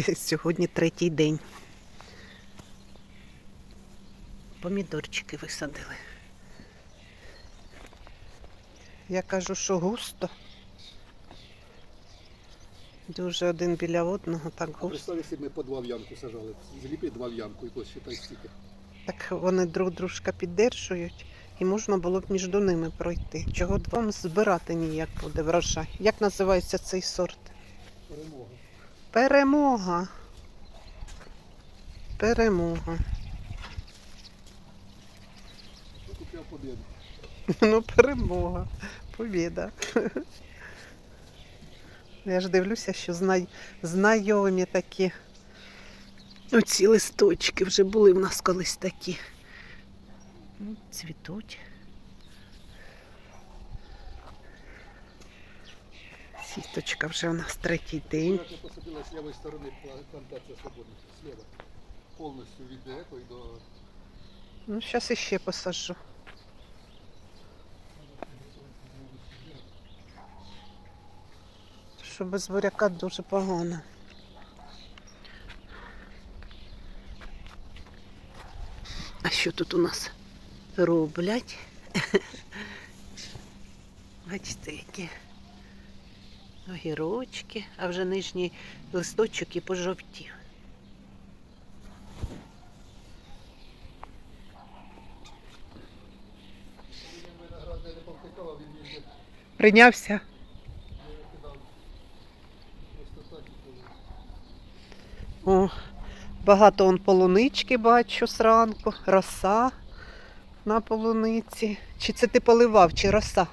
Сьогодні третій день. Помідорчики висадили. Я кажу, що густо. Дуже один біля одного, так густо. представ, якщо б ми по два в ямку сажали. Зліпи два в ямку і посчитай стільки. Так вони друг дружка піддержують і можна було б між ними пройти. Чого двом збирати ніяк буде врожай. Як називається цей сорт? Перемога. Перемога. Перемога. Ну, перемога. Побіда. Я ж дивлюся, що знай... знайомі такі. Оці листочки вже були в нас колись такі. Ну, Цвітуть. Сіточка вже у нас третій день. Я посадила з лівої сторони плантація свободна. Слева. Повністю від еко до Ну, зараз іще посаджу. Що без буряка дуже погано. А що тут у нас роблять? Бачите, які огірочки, а вже нижній листочок і пожовтів. Прийнявся? О, багато он полунички бачу зранку, роса на полуниці. Чи це ти поливав, чи роса?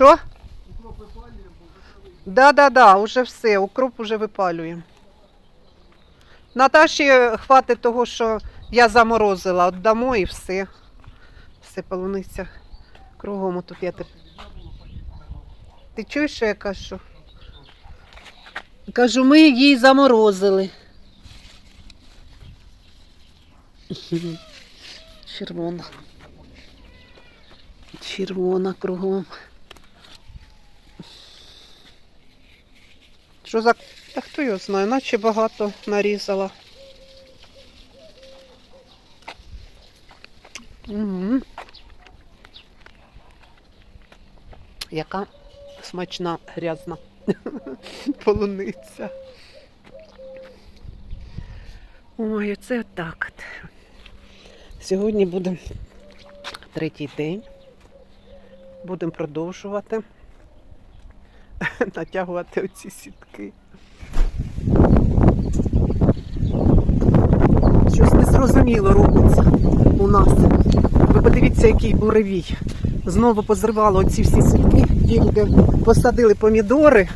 Що? Укроп випалюємо, бо вже. Да, да, да, уже все, укроп уже випалюємо. Наташі хватить того, що я заморозила, віддамо і все. Все полуниця кругом тут я теп... Ти чуєш, що я кажу? Кажу, ми її заморозили. Червона. Червона кругом. Що за. Та хто його знає, наче багато нарізала. Угу. Яка смачна грязна полуниця. Ой, це так. Сьогодні буде третій день. Будемо продовжувати натягувати оці сітки. Щось незрозуміло робиться у нас. Ви подивіться, який буревій. Знову позривало оці всі сітки. Тільки посадили помідори.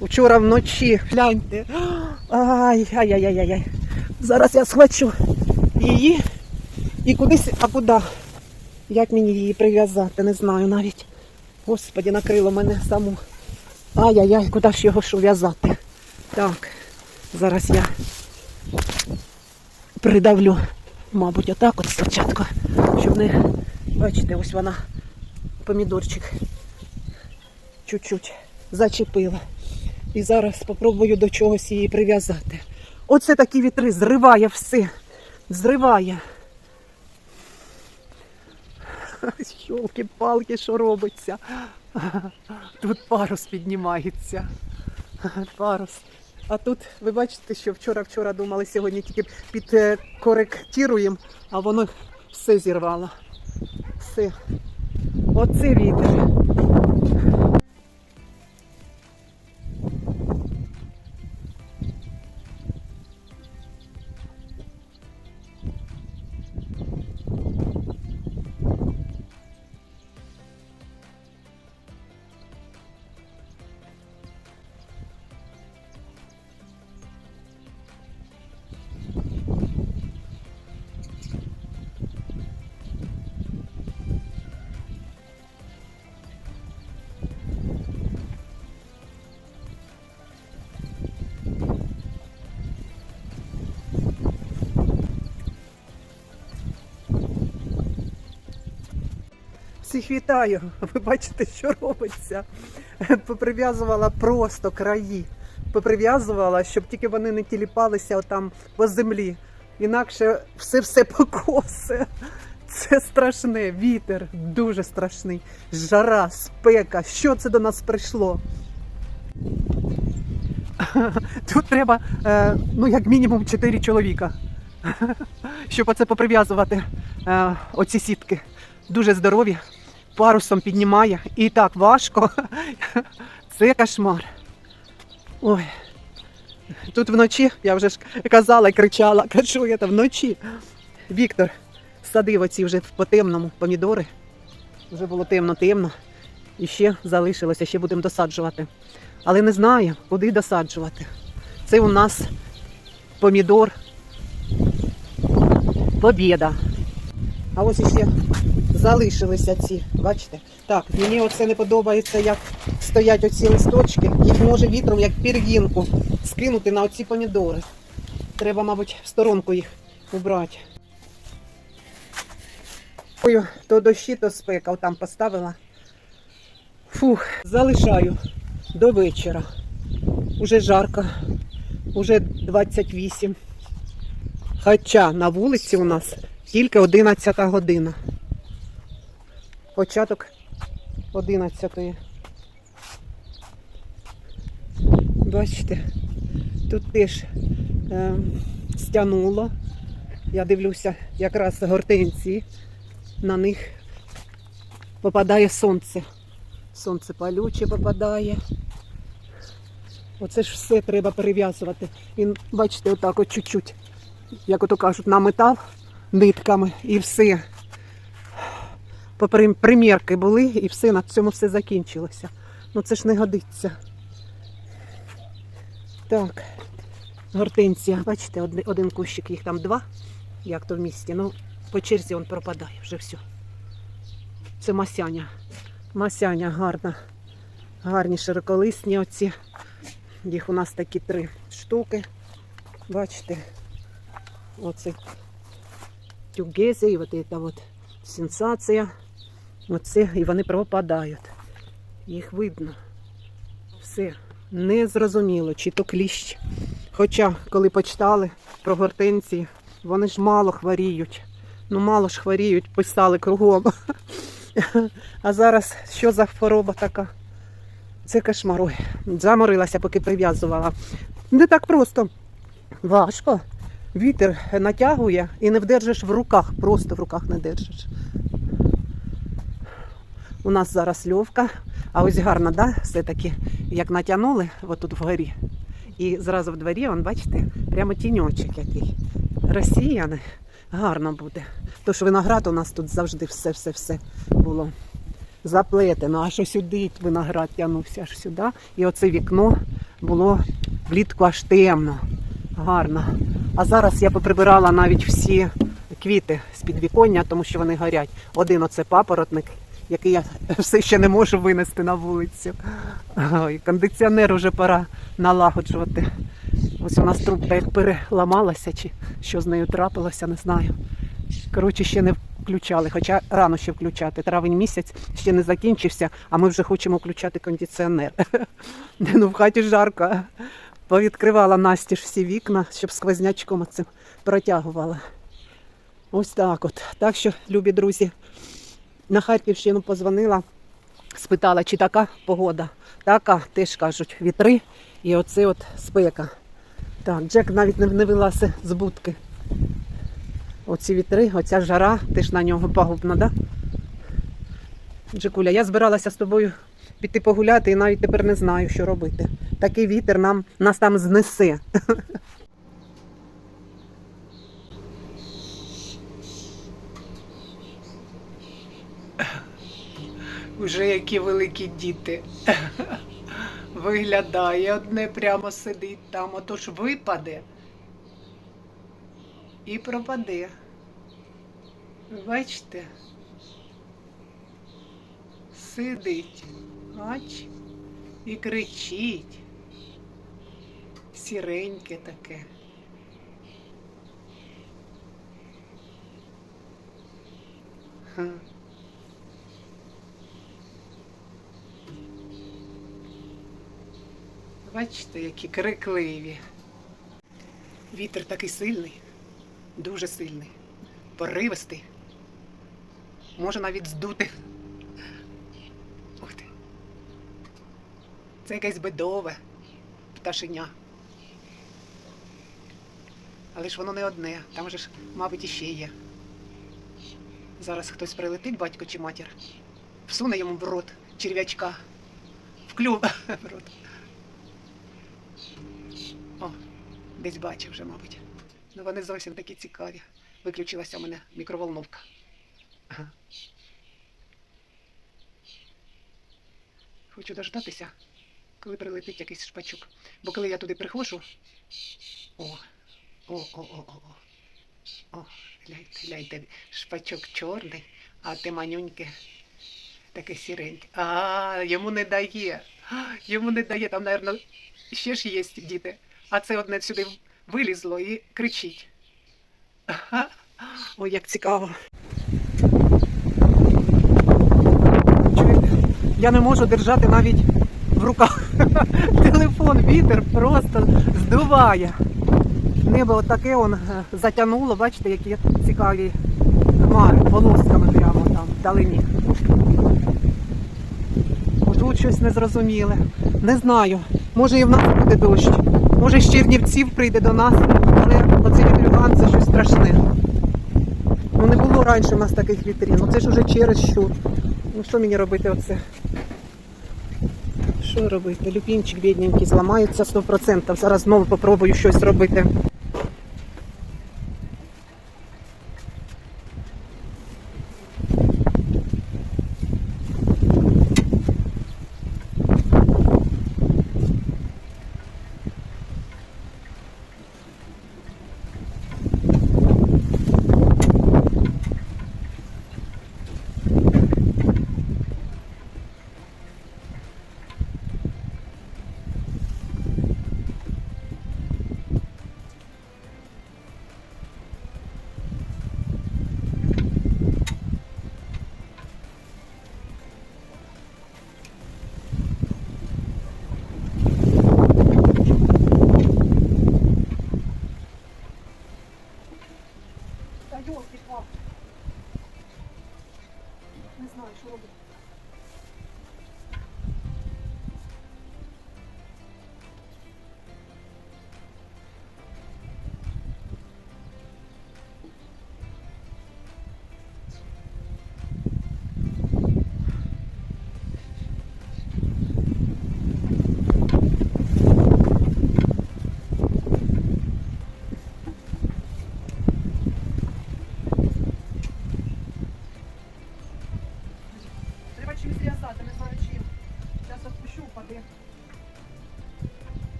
Вчора вночі. Гляньте. Ай, ай, ай, ай, ай, ай. Зараз я схвачу її і кудись, а куди? Як мені її прив'язати? Не знаю навіть. Господі, накрило мене саму. Ай-яй-яй, куди ж його ж в'язати? Так, зараз я придавлю, мабуть, отак от спочатку, щоб не. Бачите, ось вона помідорчик чуть-чуть зачепила. І зараз спробую до чогось її прив'язати. Оце такі вітри, зриває все. Зриває. Йолки-палки, що робиться? Тут парус піднімається. Парус. А тут ви бачите, що вчора-вчора думали, сьогодні тільки підкоректіруємо, а воно все зірвало. Все. Оце вітер. Всіх вітаю! Ви бачите, що робиться. Поприв'язувала просто краї. Поприв'язувала, щоб тільки вони не тіліпалися отам по землі. Інакше все-все покосе. Це страшне, вітер дуже страшний. Жара, спека. Що це до нас прийшло? Тут треба, е, ну, як мінімум, 4 чоловіка, щоб оце поприв'язувати е, оці сітки. Дуже здорові, парусом піднімає. І так важко. Це кошмар. Ой. Тут вночі, я вже ж казала і кричала, кажу я там вночі. Віктор садив оці вже по темному помідори. Вже було темно-темно. І ще залишилося, ще будемо досаджувати. Але не знаю, куди досаджувати. Це у нас помідор. Побєда. А ось іще залишилися ці. Бачите? Так, мені оце не подобається, як стоять оці листочки. Їх може вітром, як пір'їнку, скинути на оці помідори. Треба, мабуть, в сторонку їх убрати. Ой, то дощі, то спека, там поставила. Фух, залишаю до вечора. Уже жарко, уже 28. Хоча на вулиці у нас тільки 11 година. Початок 11. Бачите, тут теж е, стянуло. Я дивлюся, якраз гортензії. На них попадає сонце. Сонце палюче попадає. Оце ж все треба перев'язувати. Він, бачите, отак от чуть-чуть, як ото кажуть, наметав нитками і все. Попри- Примірки були і все, на цьому все закінчилося. Ну це ж не годиться. Так, гортензія, бачите, один, один кущик, їх там два, як то в місті. Ну, по черзі він пропадає вже все. Це масяня. Масяня гарна. Гарні широколисні оці. Їх у нас такі три штуки. Бачите? Оце тюгези, і от це от сенсація. Оце, і вони пропадають. Їх видно. Все незрозуміло, чи то кліщ. Хоча, коли почитали про гортензії, вони ж мало хворіють. Ну, мало ж хворіють, писали кругом. А зараз що за хвороба така? Це кошмар. Заморилася, поки прив'язувала. Не так просто. Важко. Вітер натягує і не вдержиш в руках, просто в руках не держиш. У нас зараз льовка, а ось гарно, да? все-таки, як натягнули отут вгорі. І зразу в дворі, вон, бачите, прямо тіньочок який. Росіяни гарно буде. Тож виноград у нас тут завжди все-все-все було заплетено. Аж ось сюди виноград тягнувся аж сюди. І оце вікно було влітку аж темно. Гарно. А зараз я поприбирала навіть всі квіти з підвіконня, тому що вони горять. Один оце папоротник, який я все ще не можу винести на вулицю. Ой, кондиціонер вже пора налагоджувати. Ось у нас трубка як переламалася, чи що з нею трапилося, не знаю. Коротше, ще не включали, хоча рано ще включати. Травень місяць ще не закінчився, а ми вже хочемо включати кондиціонер. Ну, в хаті жарко. Повідкривала Насті ж всі вікна, щоб сквознячком цим протягувала. Ось так от. Так що, любі друзі, на Харківщину позвонила, спитала, чи така погода. Така, теж кажуть, вітри і оце от спека. Так, Джек навіть не, не вилазе з будки. Оці вітри, оця жара, теж на нього пагубна, да? Джекуля, я збиралася з тобою піти погуляти і навіть тепер не знаю, що робити. Такий вітер нам, нас там знесе. Уже які великі діти. Виглядає, одне прямо сидить там, отож випаде і пропаде. Бачите? Сидить, ач, і кричить. Сіреньке таке. Ха. Бачите, які крикливі. Вітер такий сильний, дуже сильний, поривистий. Може навіть здути. Ух ти. Це якесь бедове пташеня. Але ж воно не одне, там же ж, мабуть, іще є. Зараз хтось прилетить, батько чи матір, всуне йому в рот черв'ячка. В клюв в рот. О, десь бачив вже, мабуть. Ну вони зовсім такі цікаві. Виключилася у мене мікроволновка. Ага. Хочу дождатися, коли прилетить якийсь шпачок. Бо коли я туди приходжу. О, о, о, гляньте, гляньте, шпачок чорний, а те манюньке таке сіреньке. А, йому не дає. Йому не дає, там, мабуть, ще ж є діти. А це одне сюди вилізло і кричить. Ой, як цікаво. Я не можу держати навіть в руках телефон, вітер просто здуває. Небо отаке он е, затягнуло, бачите, які цікаві хмари, волосками прямо там вдалині. Тут щось незрозуміле. Не знаю. Може і в нас буде дощ. Може з Чернівців прийде до нас, але оцей вітрюган це щось страшне. Ну не було раніше у нас таких вітрів. Ну це ж уже через що. Ну що мені робити оце? Що робити? Люпінчик бідненький зламається 100%. Зараз знову попробую щось робити.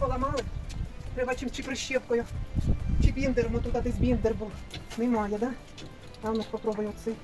Поламали. Треба чим чи прищепкою, чи біндером, тут десь біндер був. Немає, да? А ну спробуємо оцей.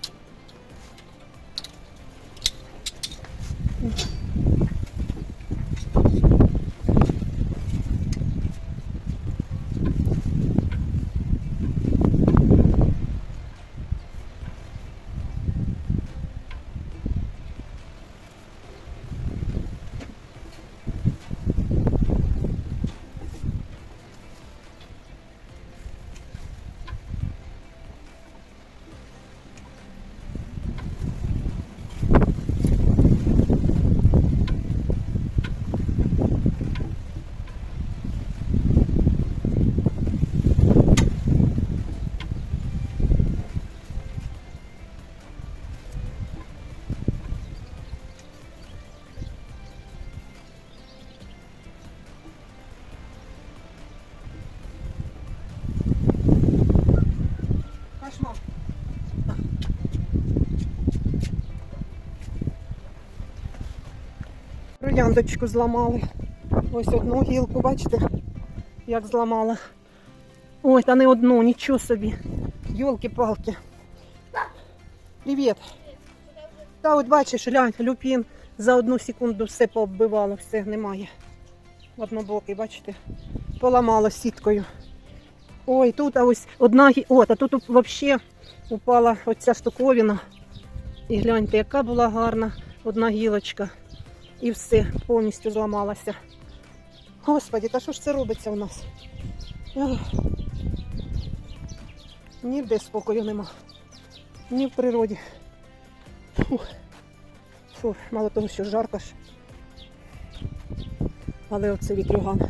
Трояндочку зламали. Ось одну гілку, бачите, як зламала. Ой, та не одну, нічого собі. Йолки-палки. Привіт. Та от бачиш, глянь, люпін за одну секунду все пооббивало, все немає. Однобокий, бачите, поламало сіткою. Ой, тут а ось одна О, та тут взагалі упала оця штуковина. І гляньте, яка була гарна одна гілочка. І все, повністю зламалася. Господі, та що ж це робиться у нас? Ніде спокою нема. Ні в природі. Фу, мало того, що жарко ж. Але оце вітрюган.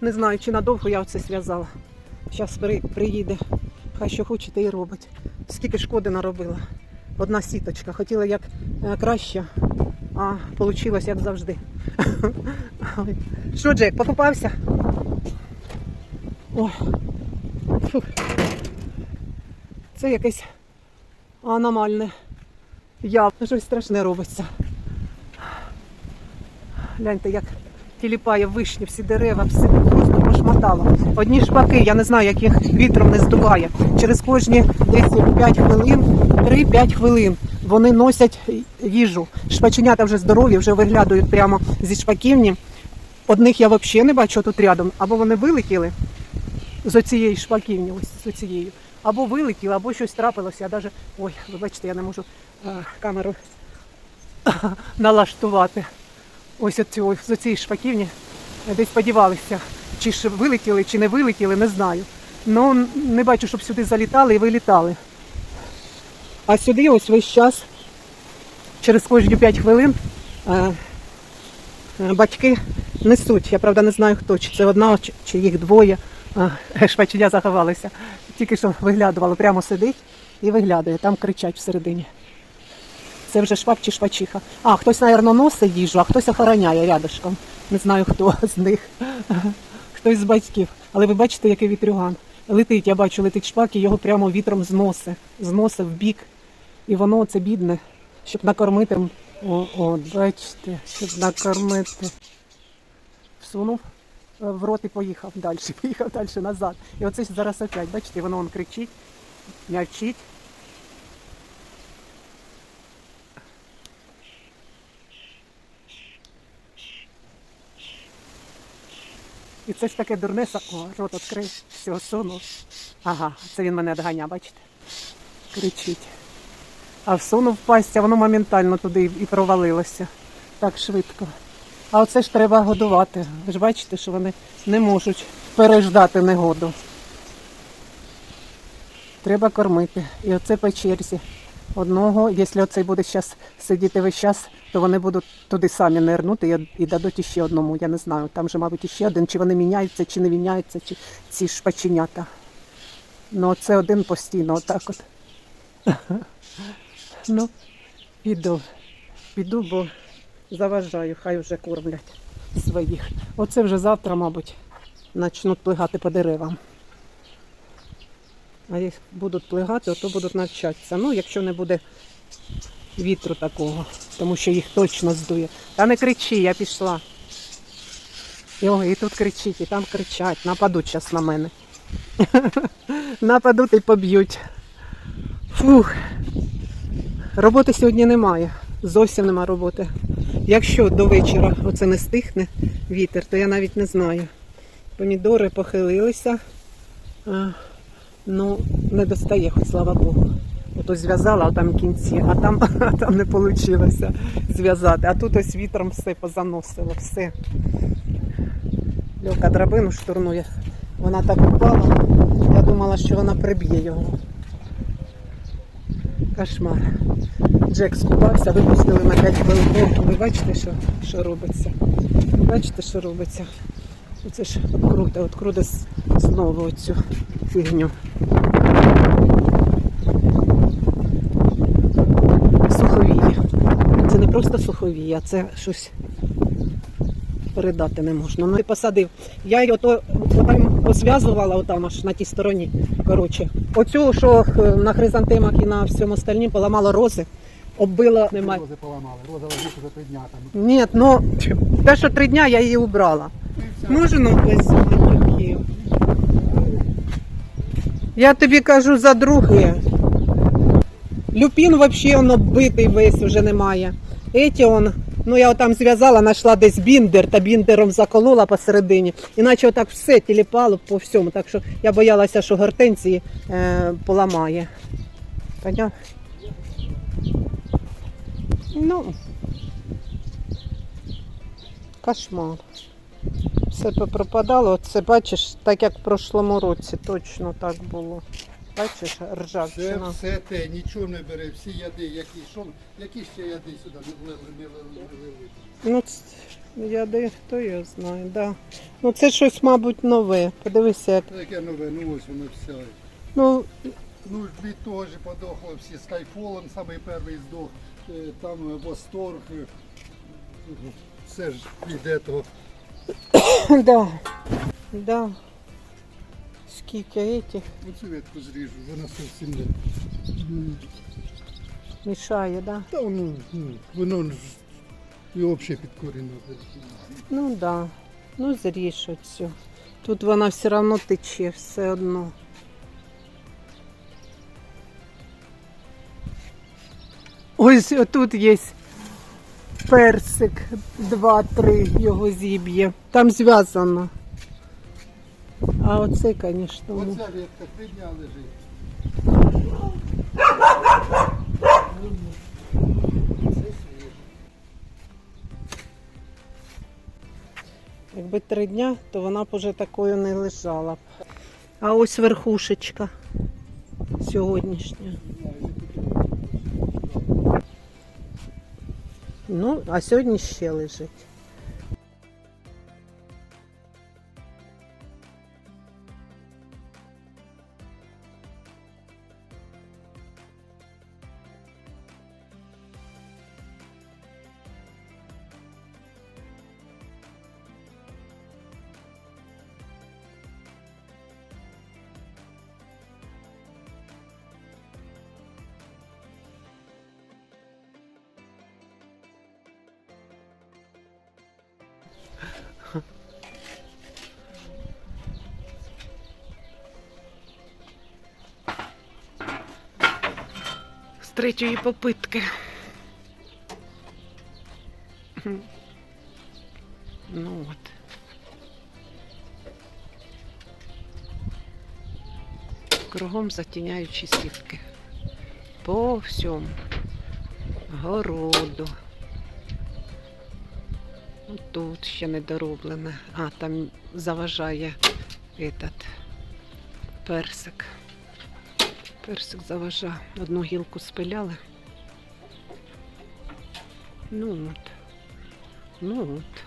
Не знаю, чи надовго я оце зв'язала. Зараз приїде. Хай що хоче, те і робить. Скільки шкоди наробила. Одна сіточка. Хотіла як е, краще, а вийшло як завжди. Що, Джек, покупався? Фух. Це якесь аномальне. Я щось страшне робиться. Гляньте, як тіліпає вишні, всі дерева, все просто пошматало. Одні шпаки, я не знаю, як їх вітром не здуває. Через кожні десь 5 хвилин, 3-5 хвилин вони носять їжу. Шпаченята вже здорові, вже виглядають прямо зі шпаківні. Одних я взагалі не бачу тут рядом, або вони вилетіли з оцієї шпаківні, ось з оцією. Або вилетіли, або щось трапилося. Я даже... Ой, вибачте, я не можу е, камеру налаштувати. Ось цього, з цієї шпаківні десь подівалися. Чи ж вилетіли, чи не вилетіли, не знаю. Ну, не бачу, щоб сюди залітали і вилітали. А сюди ось весь час, через кожні 5 хвилин, е, е, батьки несуть. Я правда не знаю хто, чи це одна, чи, їх двоє. Е, Шпаченя заховалися. Тільки що виглядувало, прямо сидить і виглядає, там кричать всередині. Це вже шваб чи швачиха. А, хтось, мабуть, носить їжу, а хтось охороняє рядышком. Не знаю хто з них. Хтось з батьків. Але ви бачите, який вітрюган. Летить, я бачу, летить шпак і його прямо вітром зносить. Зносить в бік. І воно це бідне, щоб накормити. О, о, бачите, щоб накормити. Всунув е, в рот і поїхав далі. Поїхав далі назад. І оце зараз опять, бачите, воно он кричить, м'явчить. І це ж таке дурне, о, рот відкрив, все, сунув. Ага, це він мене доганя, бачите? Кричить. А всунув пасть, а воно моментально туди і провалилося. Так швидко. А оце ж треба годувати. Ви ж бачите, що вони не можуть переждати негоду. Треба кормити. І оце по черзі. Одного, якщо оцей буде зараз сидіти весь час, то вони будуть туди самі нирнути і, дадуть іще одному. Я не знаю. Там же, мабуть, іще один, чи вони міняються, чи не міняються, чи ці шпаченята. Ну, це один постійно, отак от. Ну, піду. Піду, бо заважаю, хай вже кормлять своїх. Оце вже завтра, мабуть, почнуть плигати по деревам. А як будуть плигати, то будуть навчатися. Ну, якщо не буде вітру такого, тому що їх точно здує. Та не кричи, я пішла. І, о, і тут кричить, і там кричать, нападуть зараз на мене. Нападуть і поб'ють. Фух. Роботи сьогодні немає. Зовсім нема роботи. Якщо до вечора оце не стихне вітер, то я навіть не знаю. Помідори похилилися. Ну, не достає, хоч слава Богу. Ото зв'язала а там кінці, а там, а там не вийшло зв'язати. А тут ось вітром все позаносило, все. Льока драбину штурнує. Вона так упала. Я думала, що вона приб'є його. Кошмар. Джек скупався, випустили на 5 хвилин. О, Ви бачите, що, що робиться? Ви бачите, що робиться? Оце ж открута, откруте з- знову оцю фігню. Суховія. Це не просто суховія, це щось передати не можна. Ну посадив. Я його то позв'язувала отам аж на тій стороні. Коротше, оцю, що е, на хризантемах і на всьому остальнім поламала рози, оббила немає. Рози поламали. Роза лежить уже три дня там. Ні, ну те, що три дня я її убрала. Може, ну ось. Я тобі кажу за друге. Люпін взагалі он оббитий весь вже немає. Еті он, ну я там зв'язала, знайшла десь біндер та біндером заколола посередині. Іначе отак все тіліпало по всьому. Так що я боялася, що гортензії е, поламає. Поняв? Ну, кошмар. Все попропадало. Це бачиш, так як в прошлому році точно так було. Бачиш, ржавчина. все те, нічого не бере, всі яди, які, що, які ще яди сюди не влили, не влили, не влили. Ну, ц- я де хто його знає, да. Ну це щось, мабуть, нове. Подивися, як. Таке нове, ну ось воно все. Ну, Ну, від того ж подохло всі Skyfall, самий перший здох, е, там е, Восторг, е, все ж від того. да. Да. Скільки этих Оцю ветку зріжу, вона зовсім не. Мішає, да? Та воно, ну, воно ж і взагалі під корінь. надо. Ну да. Ну зріж оцю. Тут вона все одно тече, все одно. Ось тут є персик, два-три його зіб'є. Там зв'язано. А оце, звісно, ну. Оця ветка три дня лежить. Якби три дня, то вона б уже такою не лежала б. А ось верхушечка сьогоднішня. Ну, а сьогодні ще лежить. Третьої попитки. Ну от. Кругом затіняючі сітки. По всьому. Городу. Ну, Тут ще не дороблене. А, там заважає этот персик. Персик заважає. Одну гілку спиляли. Ну от. Ну от.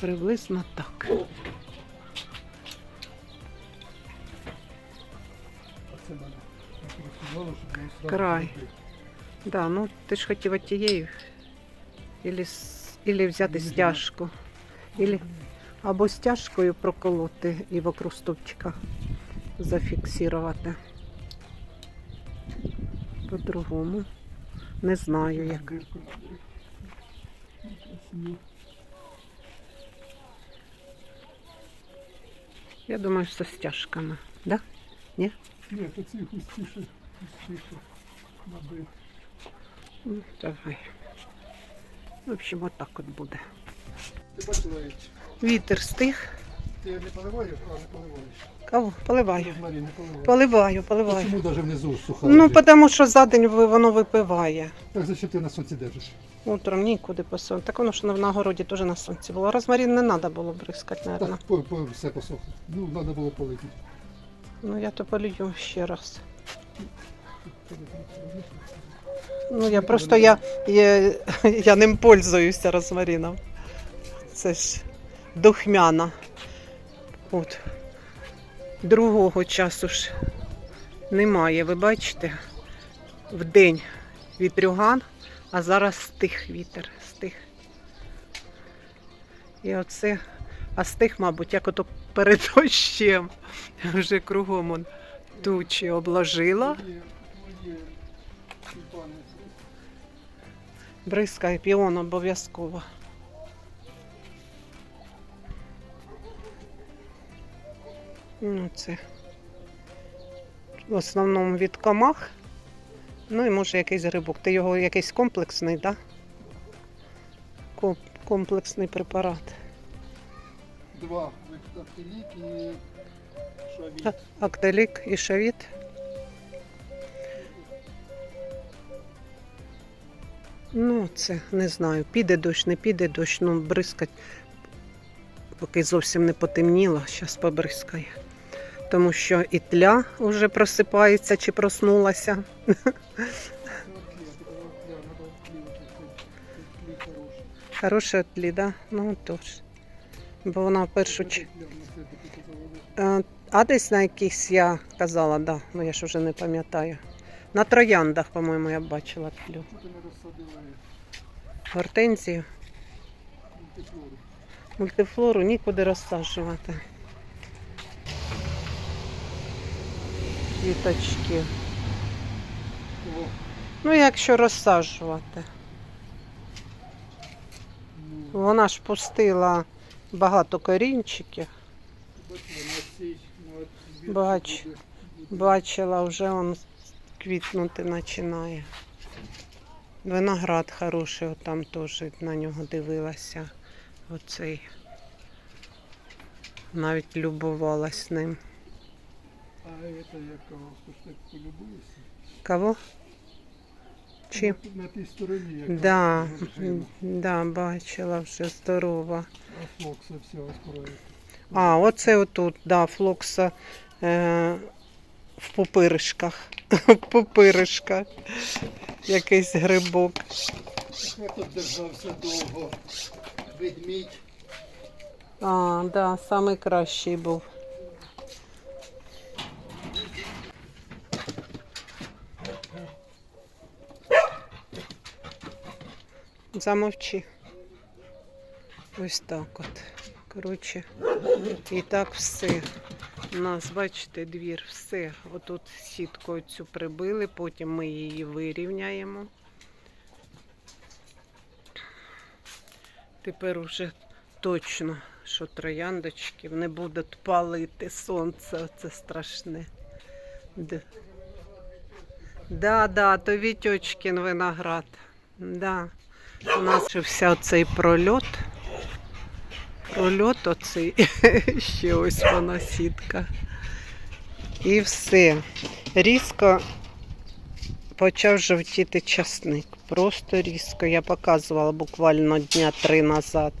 Приблизно так. Край. Да, ну ти ж хотів тією. Ілі, ілі взяти стяжку. Ілі, або стяжкою проколоти і вокруг стовпчика зафіксувати. По-другому. Не знаю як. Я думаю, що з стяжками. Да? Ні, то ці густіше, густіше. Набити. Ну, давай. В общем, отак от буде. Бачила, як Вітер стих. Ти не поливаєш, а не поливаєш. Кого? Поливаю. Розмарин не поливаєш. Поливаю, поливаю. Чому навіть внизу суха? Ну, тому що за день ви- воно випиває. Так зачем ти на сонці держиш? Утром нікуди по сонцю. Так воно ж на городі теж на сонці було. Розмарин не треба було бризкати, мабуть. Так, по, по, все посохло. Ну, треба було полити. Ну я то полью ще раз. Ну я просто я, я, я ним пользуюся розмарином. Це ж духмяна. От. Другого часу ж немає, ви бачите? В день вітрюган, а зараз стих вітер. Стих. І оце, а стих, мабуть, як ото перед дощем. Вже кругом он тучі обложила. Бризкає піон обов'язково. Ну, це в основному від комах. Ну і може якийсь грибок. Ти його якийсь комплексний, так? Да? Комплексний препарат. Два вектактилік і шавіт. Актелік і шавіт. Ну, це не знаю. Піде дощ, не піде дощ, ну бризкать, поки зовсім не потемніло, зараз побризкає. Тому що і тля вже просипається чи проснулася. Хороша тлі, да? Ну тож. Бо вона в першу. Е, А десь на якихось я казала, да, ну я ж вже не пам'ятаю. На трояндах, по-моєму, я бачила тлю. Гортензію, мультифлору нікуди розсаджувати. Квіточки. Ну, якщо розсаджувати. Вона ж пустила багато корінчиків. Бач. Бачила, вже он квітнути починає. Виноград хороший, от там теж на нього дивилася. Оцей. Навіть любувалась ним. А это я кого так полюбуюся. Кого? Чи? На, на тій стороні, яка Да, да, бачила вже здорова. А флокса все розкроє. А, оце отут, да, флокса е, в пупиришках. В пупиришках. Якийсь грибок. Я тут держався довго. Ведмідь. А, да, самий кращий був. Замовчи. Ось так от. Коротше, і так все. У нас, бачите, двір, все. Отут сітку цю прибили, потім ми її вирівняємо. Тепер уже точно, що трояндочки не будуть палити сонце. Це страшне. Д- Да, да, то Вітьочкін виноград. Да. У нас ще вся цей прольот. Прольот оцей. Ще ось вона сітка. І все. Різко почав жовтіти часник. Просто різко. Я показувала буквально дня три назад,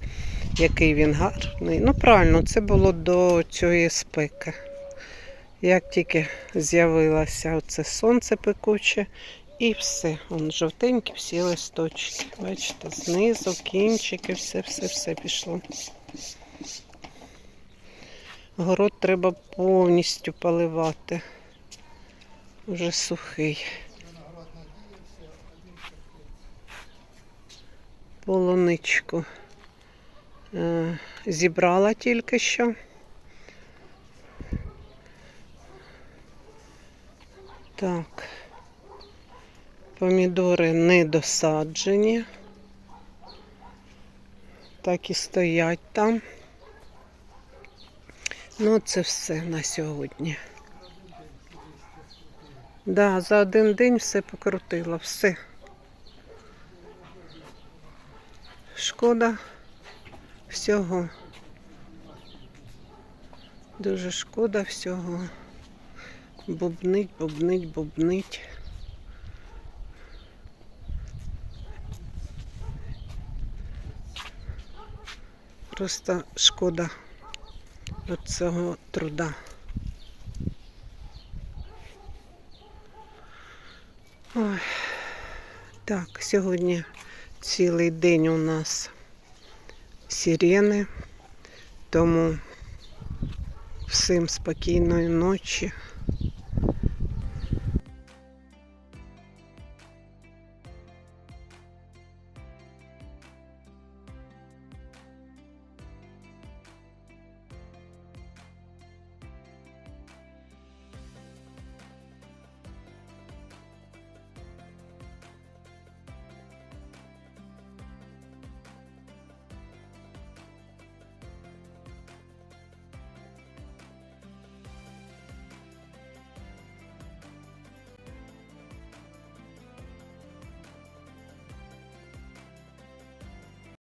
який він гарний. Ну, правильно, це було до цієї спеки. Як тільки з'явилося оце сонце пекуче, і все. Вон жовтенькі всі листочки. Бачите, знизу, кінчики, все, все, все пішло. Город треба повністю поливати. Уже сухий. Полуничку е, зібрала тільки що. Так. Помідори не досаджені. Так і стоять там. Ну, це все на сьогодні. Да, за один день все покрутило, все. Шкода всього. Дуже шкода всього. Бубнить, бубнить, бубнить. Просто шкода від цього труда. Ой. Так, сьогодні цілий день у нас сирени, тому всім спокійної ночі.